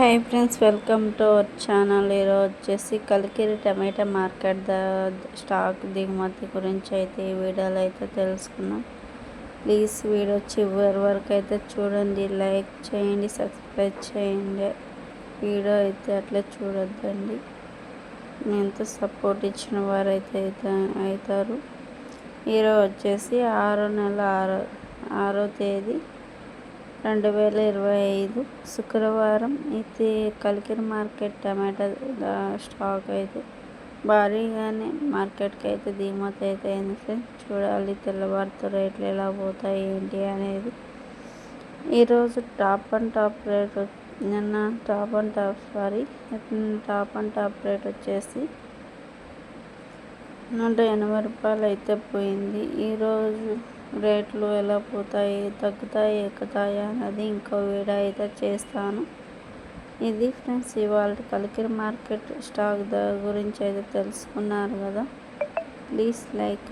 Hi friends welcome to our channel. ఈరోజు వచ్చేసి Kalikiri tomato market the stock దిగుమతి గురించి అయితే ఈ వీడియోలో అయితే తెలుసుకున్నాం ప్లీజ్ వీడియో చివరి వరకు అయితే చూడండి. లైక్ చేయండి సబ్స్క్రైబ్ చేయండి. వీడియో అయితే అట్లా చూడొద్దండి. ఎంతో సపోర్ట్ ఇచ్చిన వారు అయితే అవుతారు. ఈరోజు వచ్చేసి ఆరో నెల ఆరో ఆరో తేదీ రెండు వేల ఇరవై ఐదు శుక్రవారం అయితే కలికిరి మార్కెట్ టమాటా స్టాక్ అయితే భారీగానే మార్కెట్కి అయితే దిగుమతి అయితే అయింది ఫ్రెండ్స్. చూడాలి తెల్లవారితో రేట్లు ఎలా పోతాయి ఏంటి అనేది. ఈరోజు టాప్ అండ్ టాప్ రేట్ నిన్న top and top sorry top and top rate వచ్చేసి నూట ఎనభై రూపాయలు అయితే పోయింది ఈరోజు రేట్లు ఎలా పోతాయి? తగ్గుతాయి? ఎక్కుతాయా? అన్నది ఇంకో వీడియో అయితే చేస్తాను. ఇది ఫ్రెండ్స్ ఇవాళ కలికిరి మార్కెట్ స్టాక్ గురించి అయితే తెలుసుకున్నారు కదా. Please like